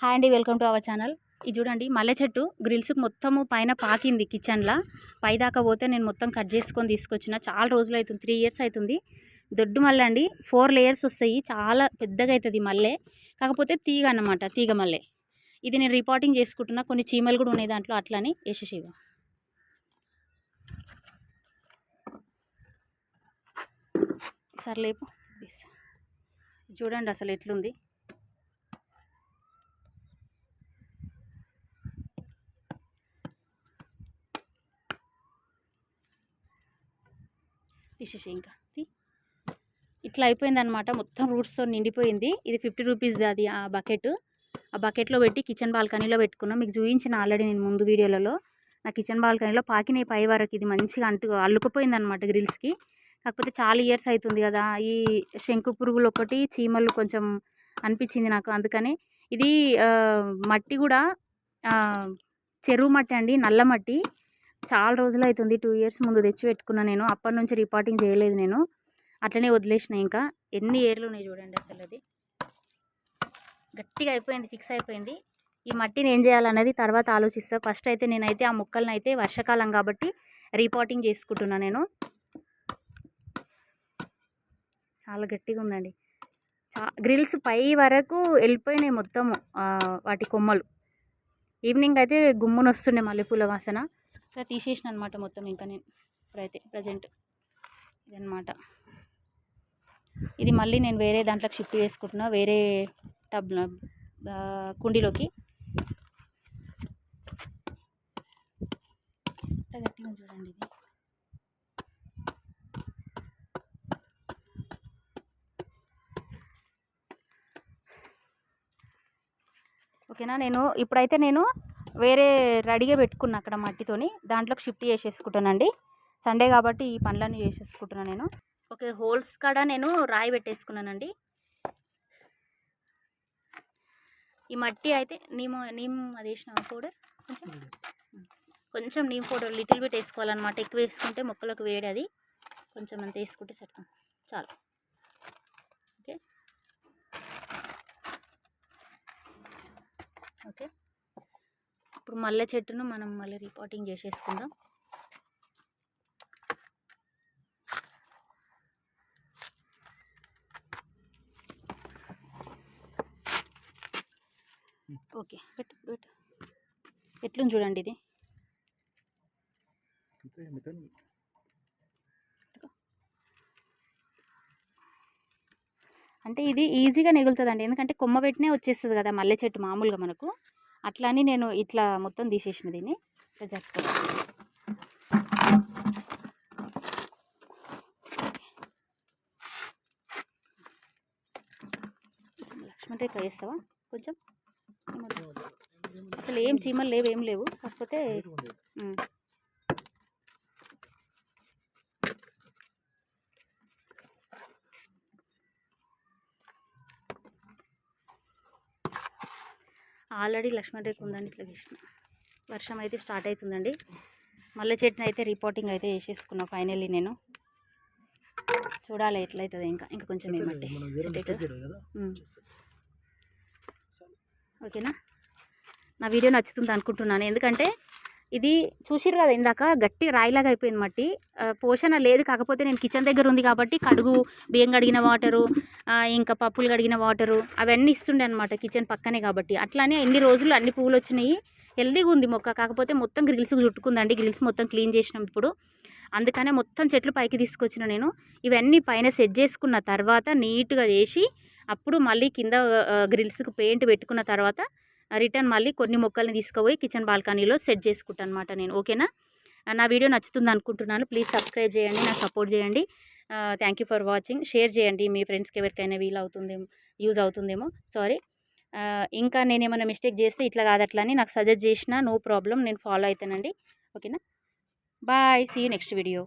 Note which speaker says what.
Speaker 1: Hi అండి welcome to our channel. ఇది చూడండి మల్లె చెట్టు గ్రిల్స్ మొత్తము పైన పాకింది కిచెన్లో. పైదాకా పోతే నేను మొత్తం కట్ చేసుకొని తీసుకొచ్చిన. చాలా రోజులు అవుతుంది త్రీ ఇయర్స్ అవుతుంది. దొడ్డు మల్లె అండి ఫోర్ లేయర్స్ వస్తాయి. చాలా పెద్దగా అవుతుంది మల్లె. కాకపోతే తీగ అన్నమాట తీగ మల్లె. ఇది నేను రిపోర్టింగ్ చేసుకుంటున్నా. కొన్ని చీమలు కూడా ఉన్నాయి దాంట్లో అట్లని యశశివ సర్లేపు చూడండి అసలు ఎట్లుంది. తీసేసి ఇంకా. ఇట్లా అయిపోయింది అనమాట మొత్తం రూట్స్తో నిండిపోయింది. ఇది ఫిఫ్టీ రూపీస్ది అది ఆ బకెట్ ఆ బకెట్లో పెట్టి కిచెన్ బాల్కనీలో పెట్టుకున్నాం. మీకు చూపించిన ఆల్రెడీ నేను ముందు వీడియోలలో. నా కిచెన్ బాల్కనీలో పాకినాయి పై వరకు ఇది మంచిగా అంటు అల్లుకుపోయింది అనమాట గ్రిల్స్కి కాకపోతే చాలా ఇయర్స్ అవుతుంది కదా ఈ శంకు పురుగులు ఒకటి చీమలు కొంచెం అనిపించింది నాకు. అందుకని ఇది మట్టి కూడా చెరువు మట్టి అండి నల్ల మట్టి. చాలా రోజులు అవుతుంది టూ ఇయర్స్ ముందు తెచ్చి పెట్టుకున్నా నేను. అప్పటి నుంచి రిపోర్టింగ్ చేయలేదు నేను. అట్లనే వదిలేసిన ఇంకా. ఎన్ని ఏర్లు ఉన్నాయి చూడండి అసలు అది. గట్టిగా అయిపోయింది ఫిక్స్ అయిపోయింది. ఈ మట్టిని ఏం చేయాలన్నది తర్వాత ఆలోచిస్తా. ఫస్ట్ అయితే నేనైతే ఆ మొక్కలను అయితే వర్షాకాలం కాబట్టి రిపోర్టింగ్ చేసుకుంటున్నా నేను. చాలా గట్టిగా ఉందండి. చా గ్రిల్స్ పై వరకు వెళ్ళిపోయినాయి మొత్తము వాటి కొమ్మలు. ఈవినింగ్ అయితే గుమ్మున వస్తుండే మల్లెపూల వాసన. ఇంకా తీసేసిన అనమాట మొత్తం ఇంకా నేను ఇప్పుడైతే ప్రజెంట్ ఇదనమాట ఇది మళ్ళీ నేను వేరే దాంట్లోకి షిఫ్ట్ చేసుకుంటున్నా వేరే టబ్ కుండీలోకి. ఎంత గట్టిగా చూడండి ఇది. ఓకేనా? నేను ఇప్పుడైతే నేను వేరే రెడీగా పెట్టుకున్నా అక్కడ మట్టితోని. దాంట్లోకి షిఫ్ట్ చేసేసుకుంటానండి. సండే కాబట్టి ఈ పనులన్నీ చేసేసుకుంటున్నాను నేను. ఓకే హోల్స్ కాడ నేను రాయి పెట్టేసుకున్నానండి. ఈ మట్టి అయితే నీము నీమ్ అది వేసిన పౌడర్? కొంచెం? కొంచెం నీమ్ పౌడర్ లిటిల్ బిట్ వేసుకోవాలన్నమాట. ఎక్కువ వేసుకుంటే మొక్కలకు వేడి అది కొంచెం అంత వేసుకుంటే సరిపో చాలు ఓకే ఓకే ఇప్పుడు మల్లె చెట్టును మనం మళ్ళీ రిపోర్టింగ్ చేసేసుకుందాం. ఓకే పెట్టు పెట్టు. ఎట్లుంది చూడండి ఇది? అంటే ఇది ఈజీగా నెగులుతుందండి. ఎందుకంటే కొమ్మ పెట్టినే వచ్చేస్తుంది కదా మల్లె చెట్టు మామూలుగా మనకు. అట్లా అని నేను ఇట్లా మొత్తం తీసేసిన దీన్ని. ఇట్లా జట్టుకో లక్ష్మణ్ రేఖ వేస్తావా కొంచెం? అసలు ఏం చీమలు లేవు ఏం లేవు. కాకపోతే ఆల్రెడీ లక్ష్మణ్ రేఖ ఉందండి ఇట్లా చేసిన. వర్షం అయితే స్టార్ట్ అవుతుందండి. మల్లె చెట్టుని అయితే రిపోర్టింగ్ అయితే వేసేసుకున్నా ఫైనల్లీ నేను. చూడాలి ఎట్లయితుంది ఇంకా. ఇంకా కొంచెం ఏమంటే సెట్ అవుతుంది. ఓకేనా? నా వీడియో నచ్చుతుంది అనుకుంటున్నాను. ఎందుకంటే ఇది చూసిరు కదా ఇందాక గట్టి రాయిలాగా అయిపోయింది మట్టి. పోషణ లేదు కాకపోతే నేను కిచెన్ దగ్గర ఉంది కాబట్టి కడుగు బియ్యం కడిగిన వాటరు ఇంకా పప్పులు కడిగిన వాటరు అవన్నీ ఇస్తుండే అనమాట కిచెన్ పక్కనే కాబట్టి. అట్లానే ఎన్ని రోజులు అన్ని పువ్వులు వచ్చినాయి. హెల్దీగా ఉంది మొక్క కాకపోతే మొత్తం గ్రిల్స్ చుట్టుకుందండి. గ్రిల్స్ మొత్తం క్లీన్ చేసినాం ఇప్పుడు. అందుకనే మొత్తం చెట్లు పైకి తీసుకొచ్చిన నేను. ఇవన్నీ పైన సెట్ చేసుకున్న తర్వాత నీట్గా చేసి అప్పుడు మళ్ళీ కింద గ్రిల్స్కి పెయింట్ పెట్టుకున్న తర్వాత రిటర్న్ మళ్ళీ కొన్ని మొక్కల్ని తీసుకుపోయి కిచెన్ బాల్కనీలో సెట్ చేసుకుంటాను అనమాట నేను ఓకేనా? నా వీడియో నచ్చుతుంది అనుకుంటున్నాను ప్లీజ్ సబ్స్క్రైబ్ చేయండి నాకు సపోర్ట్ చేయండి. Thank you for watching share చేయండి మీ ఫ్రెండ్స్కి ఎవరికైనా వీలు అవుతుందేమో యూజ్ అవుతుందేమో సారీ ఇంకా నేను ఏమైనా మిస్టేక్ చేస్తే ఇట్లా కాదు అట్లా అని నాకు సజెస్ట్ చేసినా నో ప్రాబ్లం నేను ఫాలో అవుతానండి ఓకేనా? Bye see you next video